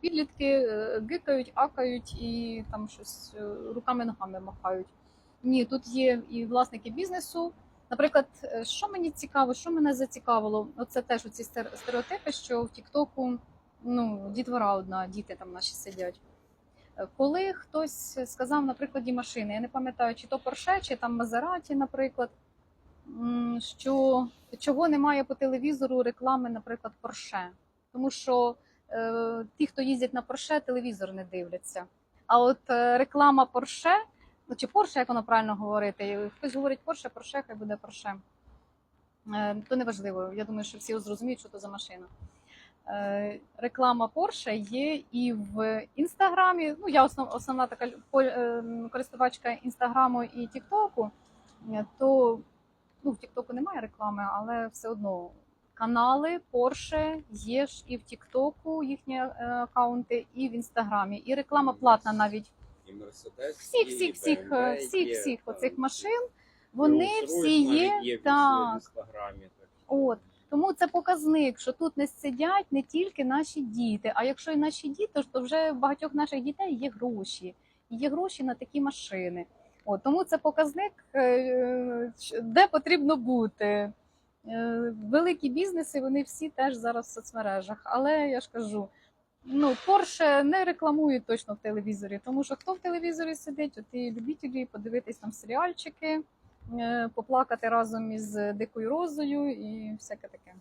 Підлітки е, гикають, акають і там щось е, руками-ногами махають. Ні, тут є і власники бізнесу. Наприклад, е, що мені цікаво, що мене зацікавило, оце теж стер- стереотипи, що в Тіктоку ну, дітвора одна, діти там наші сидять. Коли хтось сказав на прикладі машини, я не пам'ятаю, чи то Porsche, чи там Мазераті, наприклад, що чого немає по телевізору реклами, наприклад, Porsche. Тому що ті, хто їздять на Porsche, телевізор не дивляться. А от е, реклама Porsche, ну чи Porsche, як воно правильно говорити, хтось говорить Porsche, Porsche, хай буде Porsche. Е, то не важливо. Я думаю, що всі зрозуміють, що то за машина. Е, реклама Porsche є і в інстаграмі. Ну, я основ, основна така е, користувачка інстаграму і Тіктоку. Е, То ну, в Тіктоку немає реклами, але все одно канали Porsche є ж і в Тіктоку їхні е, акаунти, і в інстаграмі. І реклама платна навіть І Мерседес, всіх, всіх, всіх, е, всіх, всіх оцих машин. Вони всі є. є в інстаграмі. Так. От тому це показник, що тут не сидять не тільки наші діти. А якщо і наші діти, то вже в багатьох наших дітей є гроші, і є гроші на такі машини. От тому це показник, е, де потрібно бути. Е, Великі бізнеси вони всі теж зараз в соцмережах. Але я ж кажу. Ну, Порше не рекламують точно в телевізорі, тому що хто в телевізорі сидить, от і любителі подивитись там серіальчики, е, поплакати разом із дикою розою і всяке таке.